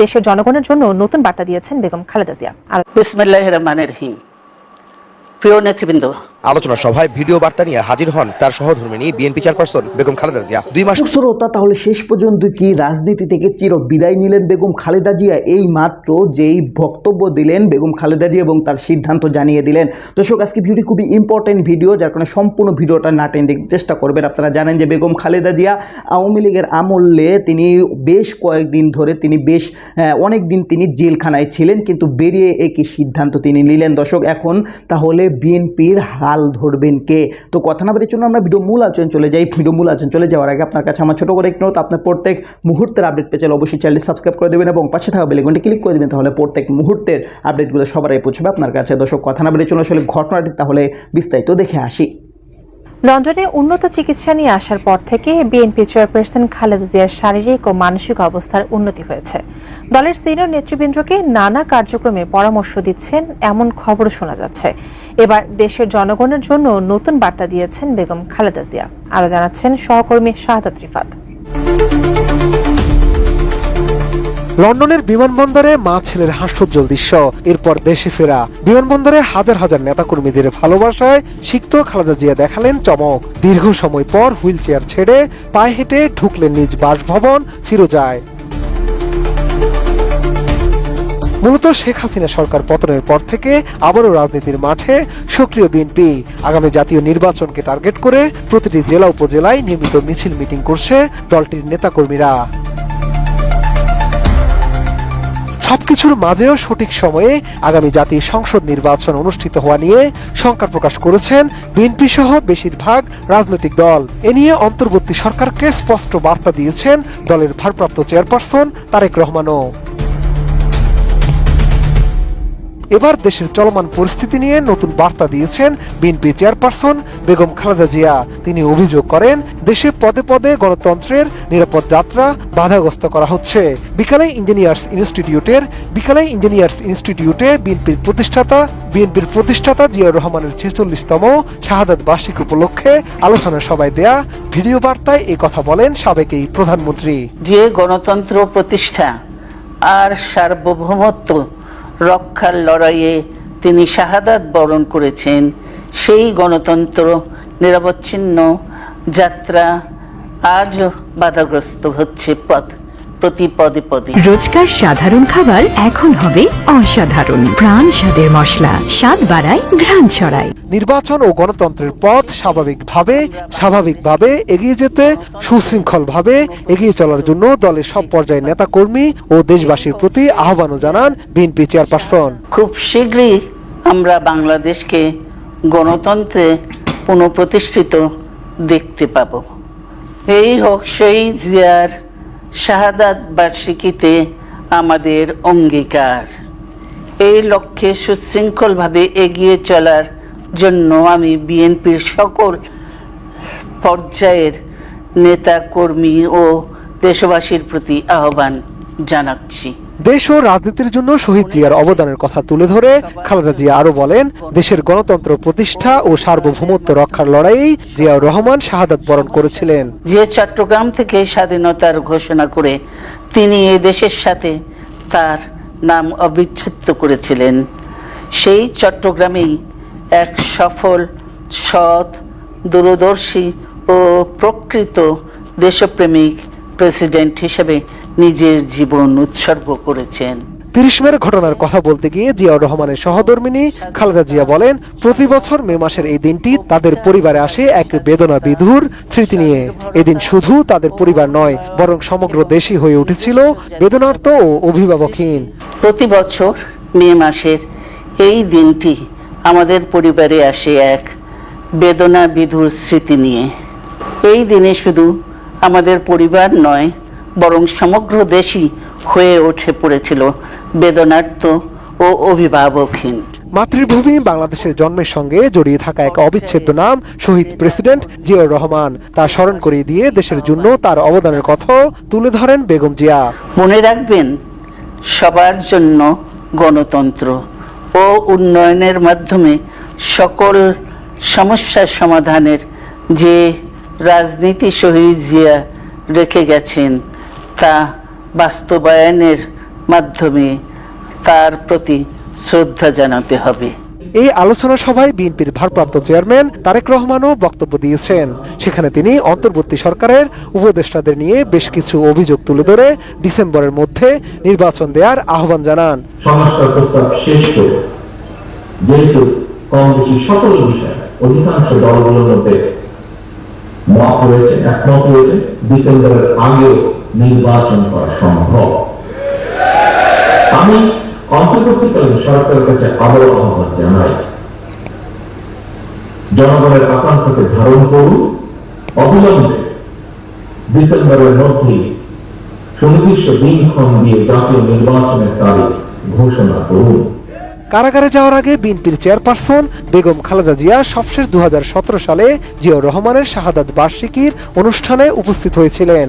দেশের জনগণের জন্য নতুন বার্তা দিয়েছেন বেগম খালেদা জিয়া। রহমানের রহিম। প্রিয় নেতৃবৃন্দ আলোচনা সভায় ভিডিও বার্তা নিয়ে হাজির হন তার সহধর্মিনী বিএনপি চেয়ারপারসন বেগম খালেদা জিয়া। দুই মাস শ্রোতা তাহলে শেষ পর্যন্ত কি রাজনীতি থেকে চির বিদায় নিলেন বেগম খালেদা জিয়া? এই মাত্র যেই বক্তব্য দিলেন বেগম খালেদা জিয়া এবং তার সিদ্ধান্ত জানিয়ে দিলেন। দর্শক, আজকে ভিডিও খুবই ইম্পর্টেন্ট ভিডিও, যার কারণে সম্পূর্ণ ভিডিওটা না টেনে দেখতে চেষ্টা করবেন। আপনারা জানেন যে বেগম খালেদা জিয়া আওয়ামী লীগের আমলে তিনি বেশ কয়েকদিন ধরে তিনি বেশ অনেক দিন তিনি জেলখানায় ছিলেন, কিন্তু বেরিয়ে একই সিদ্ধান্ত তিনি নিলেন। দর্শক, এখন তাহলে বিএনপির হাল ধরবেন কে? তো কথা না বেরিয়ে চলুন, আমরা ভিডিও মূল আলোচনা চলে যাই। ভিডিও মূল আলোচনা চলে যাওয়ার আগে আপনার কাছে আমার ছোটো করে একটু আপনার প্রত্যেক মুহূর্তের আপডেট পেয়ে চাইলে অবশ্যই চ্যানেলটি সাবস্ক্রাইব করে দেবেন এবং পাশে থাকা বেলেগুনটি ক্লিক করে দেবেন, তাহলে প্রত্যেক মুহূর্তের আপডেটগুলো সবার আগে পৌঁছবে আপনার কাছে। দর্শক, কথা না বেরিয়ে চলুন, আসলে ঘটনাটি তাহলে বিস্তারিত দেখে আসি। লন্ডনে উন্নত চিকিৎসা নিয়ে আসার পর থেকে বিএনপি চেয়ারপারসন খালেদা জিয়ার শারীরিক ও মানসিক অবস্থার উন্নতি হয়েছে। দলের সিনিয়র নেতৃবৃন্দকে নানা কার্যক্রমে পরামর্শ দিচ্ছেন, এমন খবর শোনা যাচ্ছে। এবার দেশের জনগণের জন্য নতুন বার্তা দিয়েছেন বেগম খালেদা জিয়া। আরও জানাচ্ছেন সহকর্মী শাহাদাত রিফাত। লন্ডনের বিমানবন্দরে মা ছেলের হাস্যোজ্জ্বল দৃশ্য। এরপর দেশে ফেরা। বিমানবন্দরে হাজার হাজার নেতাকর্মীদের ভালোবাসায় সিক্ত খালেদা জিয়া দেখালেন চমক। দীর্ঘ সময় পর হুইল চেয়ার ছেড়ে পায়ে হেঁটে ঢুকলেন নিজ বাসভবন, ফিরোজায়। মূলত শেখ হাসিনা সরকার পতনের পর থেকে আবারও রাজনীতির মাঠে সক্রিয় বিএনপি। আগামী জাতীয় নির্বাচনকে টার্গেট করে প্রতিটি জেলা উপজেলায় নিয়মিত মিছিল মিটিং করছে দলটির নেতাকর্মীরা। সবকিছুর মাঝেও সঠিক সময়ে আগামী জাতীয় সংসদ নির্বাচন অনুষ্ঠিত হওয়া নিয়ে শঙ্কা প্রকাশ করেছেন বিএনপি সহ বেশিরভাগ রাজনৈতিক দল। এ নিয়ে অন্তর্বর্তী সরকারকে স্পষ্ট বার্তা দিয়েছেন দলের ভারপ্রাপ্ত চেয়ারপারসন তারেক রহমানও। এবার দেশের চলমান পরিস্থিতি নিয়ে নতুন বার্তা দিয়েছেন বিএনপি চেয়ারপারসন বেগম খালেদা জিয়া। তিনি অভিযোগ করেন, দেশে পদে পদে গণতন্ত্রের নিরাপদ যাত্রা বাধাগ্রস্ত করা হচ্ছে। বিকালে ইঞ্জিনিয়ার্স ইনস্টিটিউটের, বিকালে ইঞ্জিনিয়ার্স ইনস্টিটিউটে বিএনপির প্রতিষ্ঠাতা বিএনপির প্রতিষ্ঠাতা জিয়াউর রহমানের ছেচল্লিশতম শাহাদাত বার্ষিক উপলক্ষে আলোচনা সভায় দেয়া ভিডিও বার্তায় এ কথা বলেন সাবেক এই প্রধানমন্ত্রী। যে গণতন্ত্র প্রতিষ্ঠা আর সার্বভৌমত্ব রক্ষার লড়াইয়ে তিনি শাহাদাত বরণ করেছেন। সেই গণতন্ত্র নিরবচ্ছিন্ন যাত্রা আজও বাধাগ্রস্ত হচ্ছে পথ। প্রতি পদে পদে। রোজকার সাধারণ খাবার এখন হবে অসাধারণ। প্রাণ স্বাদের মশলা স্বাদ বাড়ায় ঘ্রাণ ছড়ায়। নির্বাচন ও গণতন্ত্রের পথ স্বাভাবিকভাবে স্বাভাবিকভাবে এগিয়ে যেতে সুশৃঙ্খলভাবে এগিয়ে চলার জন্য দলের সব পর্যায়ের নেতাকর্মী ও দেশবাসীর প্রতি আহ্বানও জানান বিএনপি চেয়ারপারসন। খুব শীঘ্রই আমরা বাংলাদেশকে গণতন্ত্রে পুনঃপ্রতিষ্ঠিত দেখতে পাব। এই হোক সেই জিয়ার শাহাদাত বার্ষিকীতে আমাদের অঙ্গীকার। এই লক্ষ্যে সুশৃঙ্খলভাবে এগিয়ে চলার জন্য আমি বিএনপির সকল পর্যায়ের নেতা, কর্মী ও দেশবাসীর প্রতি আহ্বান জানাচ্ছি। দেশ ও রাজনীতির জন্য শহীদ জিয়ার অবদানের কথা তুলে ধরে খালেদা জিয়া আরও বলেন, দেশের গণতন্ত্র প্রতিষ্ঠা ও সার্বভৌমত্ব রক্ষার লড়াই জিয়াউর রহমান শাহাদাত বরণ করেছিলেন। যে চট্টগ্রাম থেকে স্বাধীনতার ঘোষণা করে তিনি এ দেশের সাথে তার নাম অবিচ্ছেদ্য করেছিলেন। সেই চট্টগ্রামেই এক সফল, সৎ, দূরদর্শী ও প্রকৃত দেশপ্রেমিক প্রেসিডেন্ট হিসেবে নিজের জীবন উৎসর্গ করেছেন। তিরিশ মের ঘটনার কথা বলতে গিয়ে জিয়াউর রহমানের সহধর্মিনী খালেদা জিয়া বলেন প্রতি বছর মে মাসের এই দিনটি তাদের পরিবারে আসে এক বেদনা বিধুর স্মৃতি নিয়ে। এদিন শুধু তাদের পরিবার নয় বরং সমগ্র দেশই হয়ে উঠেছিল বেদনার্ত ও অভিভাবকহীন। প্রতি বছর মে মাসের এই দিনটি আমাদের পরিবারে আসে এক বেদনা বিধুর স্মৃতি নিয়ে। এই দিনে শুধু আমাদের পরিবার নয় বরং সমগ্র দেশই হয়ে উঠে পড়েছিল বেদনার্ত ও অভিভাবকহীন। মাতৃভূমি বাংলাদেশের জন্মের সঙ্গে জড়িয়ে থাকা এক অবিচ্ছেদ্য নাম শহীদ প্রেসিডেন্ট জিয়াউর রহমান। তা স্মরণ করিয়ে দিয়ে দেশের জন্য তার অবদানের কথা তুলে ধরেন বেগম জিয়া। মনে রাখবেন সবার জন্য গণতন্ত্র ও উন্নয়নের মাধ্যমে সকল সমস্যার সমাধানের যে রাজনীতি শহীদ জিয়া রেখে গেছেন তা বাস্তবায়নের মাধ্যমে তার প্রতি শ্রদ্ধা জানাতে হবে। এই আলোচনা সভায় বিএনপির ভারপ্রাপ্ত চেয়ারম্যান তারেক রহমানও বক্তব্য দিয়েছেন। সেখানে তিনি অন্তর্বর্তী সরকারের উপদেষ্টাদের নিয়ে বেশ কিছু অভিযোগ তুলে ধরে ডিসেম্বরের মধ্যে নির্বাচন দেওয়ার আহ্বান জানান। সংস্কার প্রস্তাব শেষ করে যেহেতু কম বেশি সকল বিষয় অধিকাংশ দলগুলোর মধ্যে মত রয়েছে একমত রয়েছে। ডিসেম্বরের আগেও নির্বাচন করা সম্ভব। আমি অন্তর্বর্তীকালীন সরকারের কাছে আবারও আহ্বান জানাই, জনগণের আকাঙ্ক্ষাকে ধারণ করুন। অবিলম্বে ডিসেম্বরের মধ্যেই সুনির্দিষ্ট দিনক্ষণ দিয়ে জাতীয় নির্বাচনের তারিখ ঘোষণা করুন। কারাগারে যাওয়ার আগে বিএনপির চেয়ারপারসন বেগম খালেদা জিয়া সবশেষ দু হাজার সতেরো সালে জিয়াউর রহমানের শাহাদাত বার্ষিকীর অনুষ্ঠানে উপস্থিত হয়েছিলেন।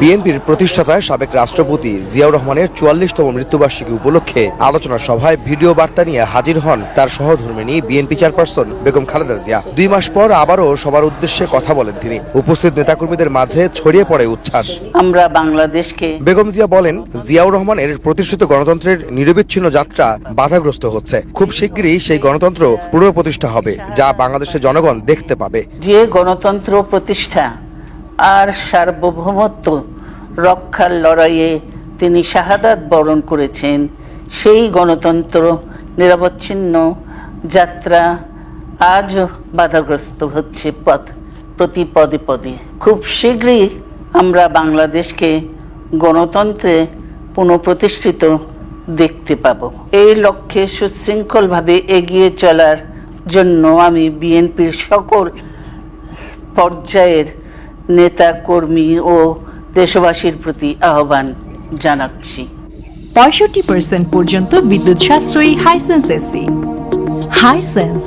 বিএনপির প্রতিষ্ঠাতা সাবেক রাষ্ট্রপতি জিয়াউর রহমানের চুয়াল্লিশতম মৃত্যুবার্ষিকী উপলক্ষে আলোচনা সভায় ভিডিও বার্তা নিয়ে হাজির হন তার সহধর্মিনী বিএনপি চেয়ারপারসন বেগম খালেদা জিয়া। দুই মাস পর আবারও সবার উদ্দেশ্যে কথা বলেন তিনি। উপস্থিত নেতাকর্মীদের মাঝে ছড়িয়ে পড়ে উচ্ছ্বাস। আমরা বাংলাদেশকে বেগম জিয়া বলেন জিয়াউর রহমানের প্রতিষ্ঠিত গণতন্ত্রের নিরবিচ্ছিন্ন যাত্রা বাধাগ্রস্ত হচ্ছে। খুব শিগগিরই সেই গণতন্ত্র পুনঃপ্রতিষ্ঠা হবে যা বাংলাদেশের জনগণ দেখতে পাবে। যে গণতন্ত্র প্রতিষ্ঠা আর সার্বভৌমত্ব রক্ষার লড়াইয়ে তিনি শাহাদাত বরণ করেছেন। সেই গণতন্ত্র নিরবচ্ছিন্ন যাত্রা আজও বাধাগ্রস্ত হচ্ছে পথ প্রতি পদে পদে। খুব শীঘ্রই আমরা বাংলাদেশকে গণতন্ত্রে পুনঃপ্রতিষ্ঠিত দেখতে পাব। এই লক্ষ্যে সুশৃঙ্খলভাবে এগিয়ে চলার জন্য আমি বিএনপির সকল পর্যায়ের নেতা কর্মী ও দেশবাসীর প্রতি আহ্বান জানাচ্ছি। পঁয়ষট্টি পার্সেন্ট পর্যন্ত বিদ্যুৎ সাশ্রয়ী হাইসেন্স এসি হাইসেন্স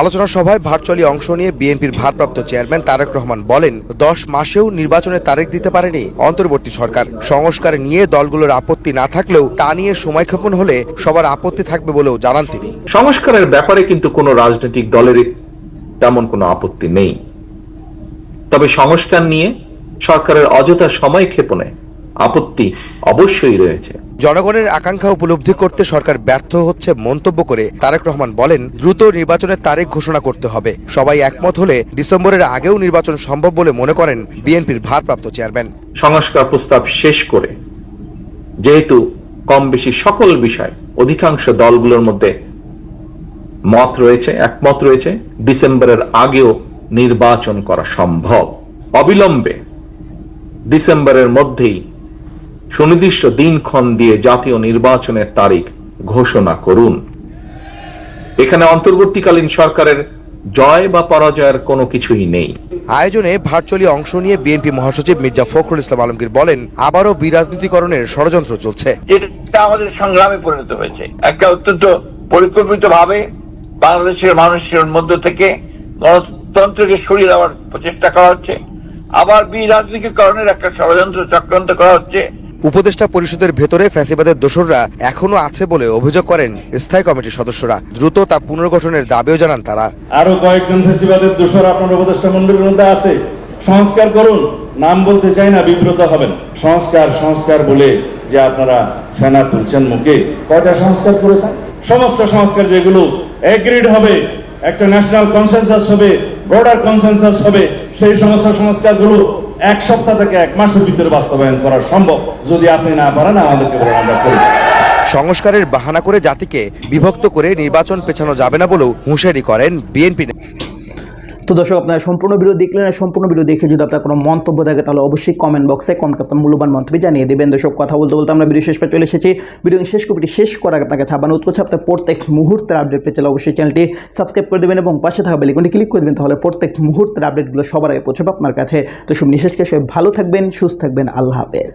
আলোচনা সভায় ভার্চুয়ালি অংশ নিয়ে বিএনপির ভারপ্রাপ্ত চেয়ারম্যান তারেক রহমান বলেন দশ মাসেও নির্বাচনের তারিখ দিতে পারেনি অন্তর্বর্তী সরকার। সংস্কার নিয়ে দলগুলোর আপত্তি না থাকলেও তা নিয়ে সময়ক্ষেপণ হলে সবার আপত্তি থাকবে বলেও জানান তিনি। সংস্কারের ব্যাপারে কিন্তু কোনো রাজনৈতিক দলেরই তেমন কোনো আপত্তি নেই। তবে সংস্কার নিয়ে সরকারের অযথা সময় ক্ষেপণে আপত্তি অবশ্যই রয়েছে। জনগণের আকাঙ্ক্ষা উপলব্ধি করতে সরকার ব্যর্থ হচ্ছে মন্তব্য করে তারেক রহমান বলেন দ্রুত নির্বাচনের তারিখ ঘোষণা করতে হবে। সবাই একমত হলে ডিসেম্বরের আগেও নির্বাচন সম্ভব বলে মনে করেন বিএনপির ভারপ্রাপ্ত চেয়ারম্যান। সংস্কার প্রস্তাব শেষ করে যেহেতু কম বেশি সকল বিষয় অধিকাংশ দলগুলোর মধ্যে মত রয়েছে একমত রয়েছে ডিসেম্বরের আগেও নির্বাচন করা সম্ভব। অবিলম্বে ডিসেম্বরের মধ্যেই সুনির্দিষ্ট দিনক্ষণ দিয়ে জাতীয় নির্বাচনের তারিখ ঘোষণা করুন। এখানে অন্তর্বর্তীকালীন সরকারের জয় বা পরাজয়ের কোনো কিছুই নেই। আয়োজনে ভার্চুয়ালি অংশ নিয়ে বিএনপি মহাসচিব মির্জা ফখরুল ইসলাম আলমগীর বলেন আবারও বিরাজনীতিকরণের ষড়যন্ত্র চলছে। এটা আমাদের সংগ্রামে পরিণত হয়েছে। একটা অত্যন্ত পরিকল্পিত ভাবে বাংলাদেশের মানুষের মধ্য থেকে গণতন্ত্রকে সরিয়ে দেওয়ার প্রচেষ্টা করা হচ্ছে। আবার বিরাজনীতিকরণের একটা ষড়যন্ত্র চক্রান্ত করা হচ্ছে। উপদেষ্টা পরিষদের ভেতরে ফ্যাসিবাদের দোসররা এখনও আছে বলে অভিযোগ করেন স্থায়ী কমিটির সদস্যরা। দ্রুত তা পুনর্গঠনের দাবিও জানান তারা। আরও কয়েকজন ফ্যাসিবাদের দোষর আপনার উপদেষ্টা মন্ডলীর মধ্যে আছে। সংস্কার করুন নাম বলতে চাই না বিব্রত হবেন। সংস্কার সংস্কার বলে যে আপনারা ফেনা তুলছেন মুখে। কয়টা সংস্কার করেছেন? সমস্ত সংস্কার যেগুলো এগ্রিড হবে একটা ন্যাশনাল কনসেনসাস হবে বর্ডার কনসেনসাস হবে, সেই সমস্ত সংস্কারগুলো এক সপ্তাহ থেকে এক মাসের ভিতরে বাস্তবায়ন করা সম্ভব। যদি আপনি না পারেন, আমাদেরকে আমরা করি। সংস্কারের বাহানা করে জাতিকে বিভক্ত করে নির্বাচন পেছানো যাবে না বলেও হুঁশিয়ারি করেন বিএনপি। তো দর্শক, আপনারা সম্পূর্ণ ভিডিও দেখলেন সম্পূর্ণ ভিডিও দেখে যদি আপনার কোনো মন্তব্য থাকে, তাহলে অবশ্যই কমেন্ট বক্সে কমেন্ট আপনার মূল্যবান মন্তব্য জানিয়ে দেবেন। দর্শক, কথা বলতে বলতে আমরা ভিডিও শেষ পে চলে এসেছি। ভিডিও শেষ কপিটি শেষ করার আগে আপনাকে ছাপানো উৎকোচ আপনার প্রত্যেক মুহূর্তের আপডেট পেয়ে চলে অবশ্যই চ্যানেলটি সাবস্ক্রাইব করে দেবেন এবং পাশে থাকা বেলিকনটি ক্লিক করে দেবেন, তাহলে প্রত্যেক মুহূর্তের আপডেটগুলো সবার আগে পৌঁছাবে আপনার কাছে। তো সব নিঃশেষকে সবাই ভালো থাকবেন, সুস্থ থাকবেন, আল্লাহ হাফেজ।